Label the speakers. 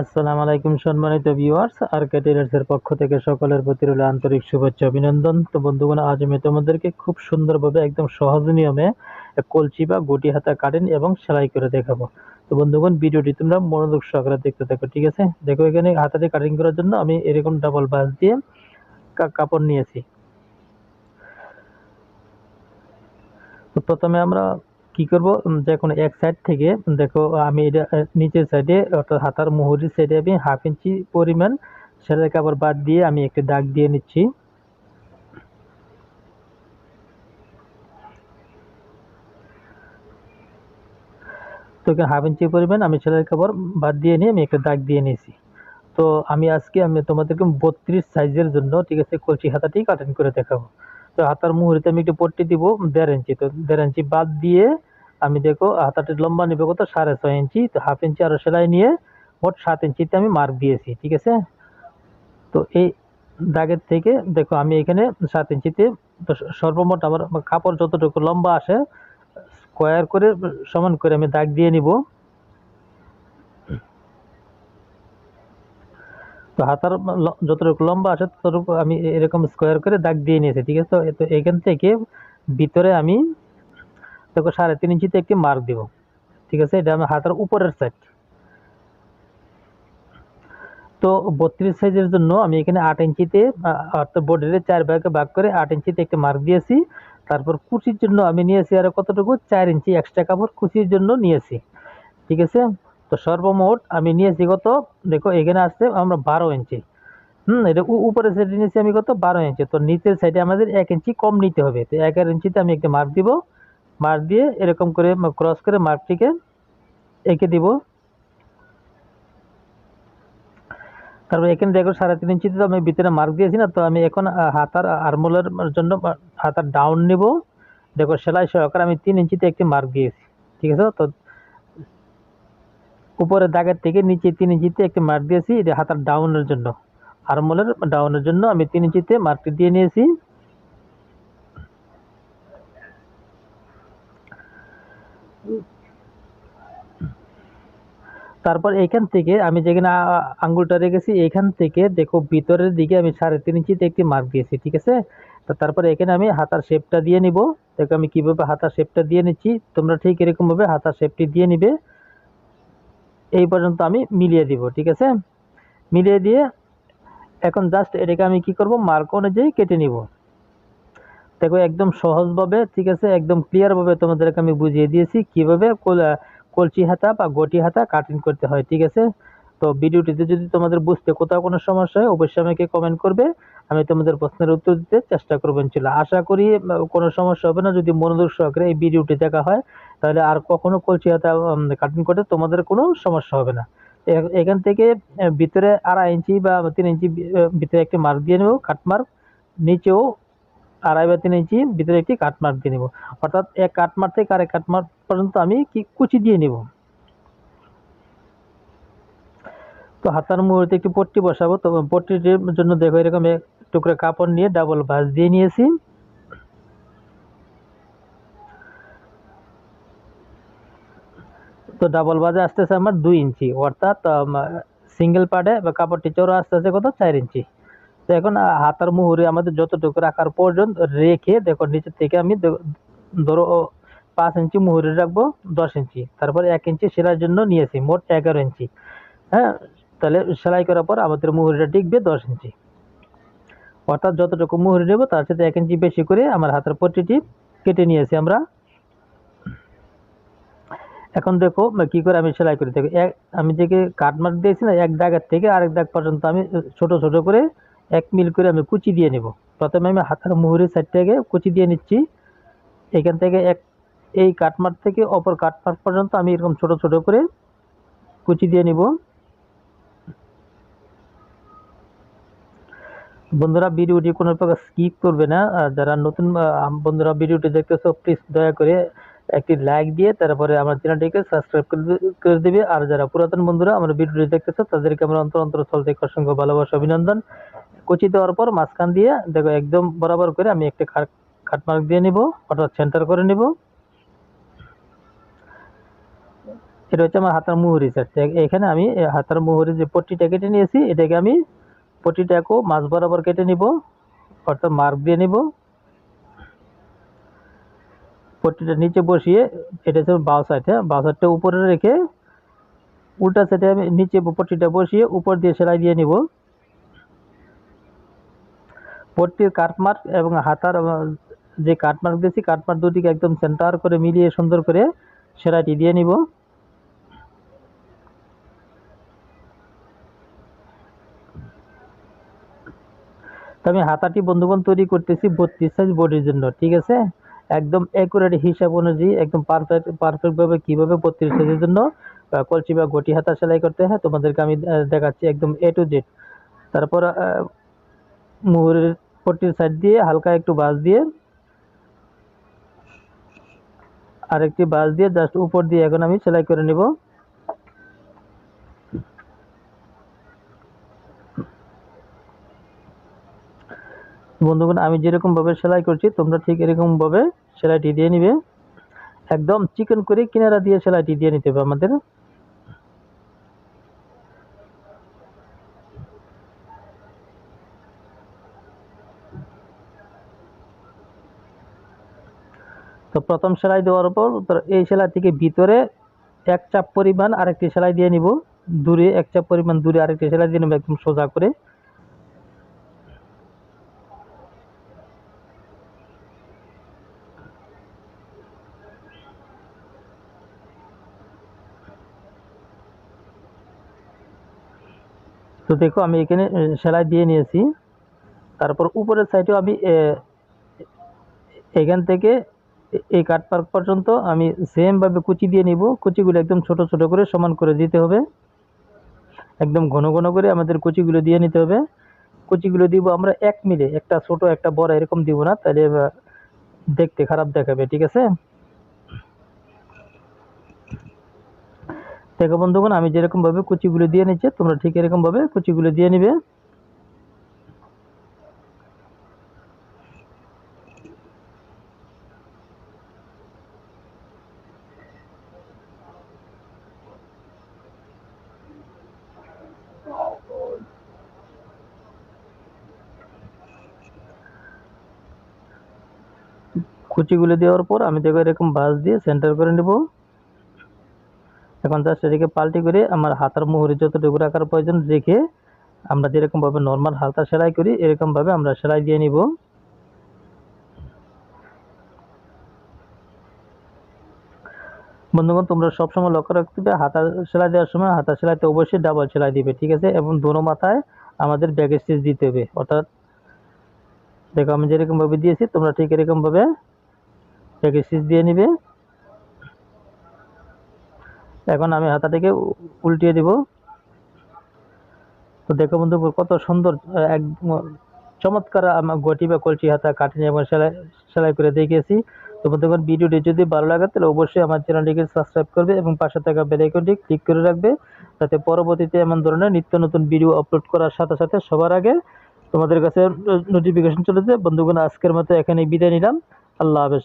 Speaker 1: আসসালামু আলাইকুম সম্মানিত ভিউয়ার্স আর পক্ষ থেকে সকলের প্রতি রইল আন্তরিক শুভেচ্ছা, অভিনন্দন। তো বন্ধুগণ, আজ আমি তোমাদেরকে খুব সুন্দরভাবে একদম সহজ নিয়মে কলচি বা গুটি হাতা কাটিং এবং সেলাই করে দেখাবো। তো বন্ধুগণ, ভিডিওটি তোমরা মনোযোগ সহকারে দেখতে থাকো, ঠিক আছে? দেখো, এখানে হাতাতে কাটিং করার জন্য আমি এরকম ডাবল বাস দিয়ে কাপড় নিয়েছি। তো প্রথমে আমরা কি করব? কোনো এক সাইড থেকে, দেখো, আমি এটা নিচের সাইডে অর্থাৎ হাতার মুহুরির সাইডে আমি হাফ ইঞ্চি পরিমাণ সেলাই কাপড় বাদ দিয়ে আমি একটি দাগ দিয়ে নিচ্ছি। তো এখানে হাফ ইঞ্চি পরিমাণ আমি সেলাই কাপড় বাদ দিয়ে নিয়ে আমি একটা দাগ দিয়ে নিয়েছি। তো আমি আজকে আমি তোমাদেরকে বত্রিশ সাইজের জন্য, ঠিক আছে, কলসি হাতাটি কাটিং করে দেখাবো। তো হাতার মুহুরিতে আমি একটু পট্টি দিব দেড় ইঞ্চি। তো দেড় ইঞ্চি বাদ দিয়ে আমি দেখো হাতাটির লম্বা নেবে কত? সাড়ে ছয় ইঞ্চি। তো হাফ ইঞ্চি আরও সেলাই নিয়ে মোট সাত ইঞ্চিতে আমি মার্ক দিয়েছি, ঠিক আছে? তো এই দাগের থেকে দেখো আমি এখানে সাত ইঞ্চিতে তো সর্বমোট আমার কাপড় যতটুকু লম্বা আসে, স্কোয়ার করে সমান করে আমি দাগ দিয়ে নিব। তো হাতার যতটুকু লম্বা আছে ততটুকু আমি এরকম স্কোয়ার করে দাগ দিয়ে নিয়েছি, ঠিক আছে? তো এখান থেকে ভিতরে আমি দেখো সাড়ে তিন ইঞ্চিতে একটি মার্ক দিব, ঠিক আছে? এটা আমার হাতার উপরের সাইড তো বত্রিশ সাইজের জন্য আমি এখানে আট ইঞ্চিতে অর্থাৎ বডির চার ভাগে ভাগ করে আট ইঞ্চিতে একটি মার্ক দিয়েছি। তারপর কুচির জন্য আমি নিয়েছি আরও কতটুকু? চার ইঞ্চি এক্সট্রা কাপড় কুচির জন্য নিয়েছি, ঠিক আছে? তো সর্বমোট আমি নিয়েছি কত? দেখো, এখানে আসছে আমরা বারো ইঞ্চি। হুম, এটা উপরের সাইডে নিয়েছি আমি কত? বারো ইঞ্চি। তো নিচের সাইডে আমাদের এক ইঞ্চি কম নিতে হবে। তো এক ইঞ্চিতে আমি একটা মার্ক দিব। মার্ক দিয়ে এরকম করে ক্রস করে মার্কটিকে এঁকে দিব। তারপর এখানে দেখো, সাড়ে তিন ইঞ্চিতে তো আমি ভিতরে মার্ক দিয়েছি না, তো আমি এখন হাতার আরমোলের জন্য হাতার ডাউন নিব। দেখো, সেলাই সহকারে আমি তিন ইঞ্চিতে একটি মার্ক দিয়েছি। ঠিক আছে? তো উপরের দাগের থেকে নিচে তিন ইঞ্চিতে একটি মার্ক দিয়েছি, এটা হাতার ডাউনের জন্য। আরমোলের ডাউনের জন্য আমি তিন ইঞ্চিতে মার্কটি দিয়ে নিয়েছি। তারপর এখান থেকে আমি যেখানে আঙ্গুলটা রেখেছি, এখান থেকে দেখো ভিতরের দিকে আমি সাড়ে তিন ইঞ্চিতে একটি মার্ক দিয়েছি, ঠিক আছে? তারপরে এখানে আমি হাতার শেপটা দিয়ে নিব। দেখো আমি কীভাবে হাতার শেপটা দিয়ে নিচ্ছি, তোমরা ঠিক এরকম ভাবে হাতার শেপটি দিয়ে নিবে। এই পর্যন্ত আমি মিলিয়ে দিব, ঠিক আছে? মিলিয়ে দিয়ে এখন জাস্ট এটাকে আমি কি করব? মার্ক অনুযায়ী কেটে নিব। দেখো একদম সহজভাবে, ঠিক আছে? একদম ক্লিয়ারভাবে তোমাদেরকে আমি বুঝিয়ে দিয়েছি কীভাবে কলচি হাতা বা গটি হাতা কাটিং করতে হয়, ঠিক আছে? তো ভিডিওটিতে যদি তোমাদের বুঝতে কোথাও কোনো সমস্যা হয়, অবশ্যই আমাকে কমেন্ট করবে। আমি তোমাদের প্রশ্নের উত্তর দিতে চেষ্টা করবেন ইনশাল্লাহ। আশা করি কোনো সমস্যা হবে না। যদি মনোযোগ সহকারে এই ভিডিওটি দেখা হয় তাহলে আর কখনো কলচি হাতা কাটিং করতে তোমাদের কোনো সমস্যা হবে না। এখান থেকে ভিতরে আড়াই ইঞ্চি বা তিন ইঞ্চি ভিতরে একটি মার্ক দিয়ে নেব কাট মার্ক নিচেও আড়াই বা তিন ইঞ্চি, ভিতরে একটি কাট মার্ক দিয়ে নেব। অর্থাৎ এক কাট মার্ক থেকে আরেক কাট মার্ক পর্যন্ত আমি কি কুচি দিয়ে নেব। তো হাতার মুহূর্তে একটি পট্টি বসাবো। তো পট্টির জন্য দেখো এরকম এক টুকরো কাপড় নিয়ে ডাবল ভাঁজ দিয়ে নিয়েছি। তো ডাবল বাজে আসতেছে আমার দুই ইঞ্চি। অর্থাৎ সিঙ্গেল পার্টে বা কাপড়টি চৌড়া আসতে আছে কত? চার ইঞ্চি। তো এখন হাতার মুহুরে আমাদের যতটুকু রাখার পর্যন্ত রেখে দেখো, নিচের থেকে আমি ধরো পাঁচ ইঞ্চি মুহুরে রাখব, দশ ইঞ্চি। তারপরে এক ইঞ্চি সেলাইয়ের জন্য নিয়েছি, মোট এগারো ইঞ্চি। হ্যাঁ? তাহলে সেলাই করার পর আমাদের মুহুরিটা টিকবে দশ ইঞ্চি। অর্থাৎ যতটুকু মুহুরি নেব, তার সাথে এক ইঞ্চি বেশি করে আমার হাতের পট্টিটি কেটে নিয়েছি আমরা। এখন দেখো কি করে আমি সেলাই করি? দেখো, এক, আমি যে কাট মার্ক দিয়েছি না, এক দাগের থেকে আরেক দাগ পর্যন্ত আমি ছোট ছোট করে এক মিল করে আমি কুচি দিয়ে নেব। প্রথমে আমি হাতের মুহুরির সাইড থেকে কুচি দিয়ে নিচ্ছি। এখান থেকে এক, এই কাটমার্ক থেকে অপর কাটমার্ক পর্যন্ত আমি এরকম ছোট ছোট করে কুচি দিয়ে নিব। বন্ধুরা, ভিডিওটি কোনো প্রকার স্কিপ করবে না। আর যারা নতুন বন্ধুরা, ভিডিওটি দেখতেছো প্লিজ দয়া করে একটি লাইক দিয়ে তারপরে আমার চ্যানেলটিকে সাবস্ক্রাইব করে দিবে। আর যারা পুরাতন বন্ধুরা আমার ভিডিওটি দেখতেছো, তাদেরকে আমার অন্তর অন্তর স্থল থেকে অসংখ্য ভালোবাসা, অভিনন্দন। কুচি দেওয়ার পর মাঝখান দিয়ে দেখো একদম বরাবর করে আমি একটা কাটমার্ক দিয়ে নিব, অর্থাৎ সেন্টার করে নিব। এটা হচ্ছে আমার হাতার মুহুরি সেট এখানে আমি হাতার মুহুরি যে পট্টিটা কেটে নিয়েছি, এটাকে আমি পট্টিটাকেও মাছ বরাবর কেটে নিব, অর্থাৎ মার্ক দিয়ে নিব। পট্টিটা নিচে বসিয়ে এটা হচ্ছে বাউ সাইড হ্যাঁ? বাউ সাইডটা উপরে রেখে উল্টা সাইডে আমি নিচে পট্টিটা বসিয়ে উপর দিয়ে সেলাই দিয়ে নিব। পট্টির কাটমার্ক এবং হাতার যে কাটমার্ক দিয়েছি কাটমার্ক দুটিকে একদম সেন্টার করে মিলিয়ে সুন্দর করে সেলাইটি দিয়ে নিব। তো আমি হাতাটি বন্ধুগণ তৈরি করতেছি বত্রিশ সাইজ বডির জন্য, ঠিক আছে? একদম অ্যাকুরেট হিসাব অনুযায়ী, একদম পারফেক্ট পারফেক্টভাবে কীভাবে বত্রিশ কেজির জন্য কলচি বা গটি হাতা সেলাই করতে হয়, তোমাদেরকে আমি দেখাচ্ছি একদম এ টু জেড তারপর মুহুরের পট্টির সাইড দিয়ে হালকা একটু বাঁশ দিয়ে, আরেকটি বাঁশ দিয়ে জাস্ট উপর দিয়ে এখন আমি সেলাই করে নেব। বন্ধুগণ, আমি যেরকম ভাবে সেলাই করছি, তোমরা ঠিক এরকম ভাবে সেলাইটি দিয়ে নিবে। একদম চিকন করে কিনারা দিয়ে সেলাইটি দিয়ে নিতে হবে আমাদের। তো প্রথম সেলাই দেওয়ার পর এই সেলাই থেকে ভিতরে এক চাপ পরিমাণ আরেকটি সেলাই দিয়ে নিব। দূরে এক চাপ পরিমাণ দূরে আরেকটি সেলাই দিয়ে নেব, একদম সোজা করে। তো দেখো আমি এখানে সেলাই দিয়ে নিয়েছি। তারপর উপরের সাইডেও আমি এখান থেকে এই কাট পার্ক পর্যন্ত আমি সেমভাবে কুচি দিয়ে নিব। কুচিগুলো একদম ছোট ছোট করে সমান করে দিতে হবে। একদম ঘন ঘন করে আমাদের কুচিগুলো দিয়ে নিতে হবে। কুচিগুলো দিব আমরা এক মিলে, একটা ছোট, একটা বড় এরকম দিব না। তাহলে দেখতে খারাপ দেখাবে, ঠিক আছে? দেখো বন্ধুগণ, আমি যেরকম ভাবে কুচিগুলো দিয়ে নিচ্ছে, তোমরা ঠিক এরকম ভাবে কুচিগুলো দিয়ে নিবে। কুচিগুলো দেওয়ার পর আমি দেখো এরকম বাস দিয়ে সেন্টার করে নেব। এখন জাস্ট এটাকে পাল্টি করে আমার হাতার মুহুরি যতটুকু রাখার প্রয়োজন রেখে আমরা যেরকমভাবে নর্মাল হালকা সেলাই করি, এরকমভাবে আমরা সেলাই দিয়ে নিব। বন্ধুগণ, তোমরা সবসময় লক্ষ্য রাখতে হাতা সেলাই দেওয়ার সময় হাতা সেলাইতে অবশ্যই ডাবল সেলাই দিবে, ঠিক আছে? এবং দোনো মাথায় আমাদের ব্যাক স্টিচ দিতে হবে, অর্থাৎ দেখো আমি যেরকমভাবে দিয়েছি, তোমরা ঠিক এরকম ভাবে ব্যাক স্টিচ দিয়ে নিবে। এখন আমি হাতাটাকে উল্টিয়ে দিব। তো দেখো বন্ধু, কত সুন্দর, এক চমৎকার আমার গটি বা কলচি হাতা কাটিং এবং সেলাই সেলাই করে দেখিয়েছি। তো বন্ধুগণ ভিডিওটি যদি ভালো লাগে, তাহলে অবশ্যই আমার চ্যানেলটিকে সাবস্ক্রাইব করবে এবং পাশে থাকা বেল আইকনটি ক্লিক করে রাখবে। যাতে পরবর্তীতে এমন ধরনের নিত্য নতুন ভিডিও আপলোড করার সাথে সাথে সবার আগে তোমাদের কাছে নোটিফিকেশন চলে যায়। বন্ধুগণ, আজকের মতো এখানে বিদায় নিলাম। আল্লাহ হাফেজ।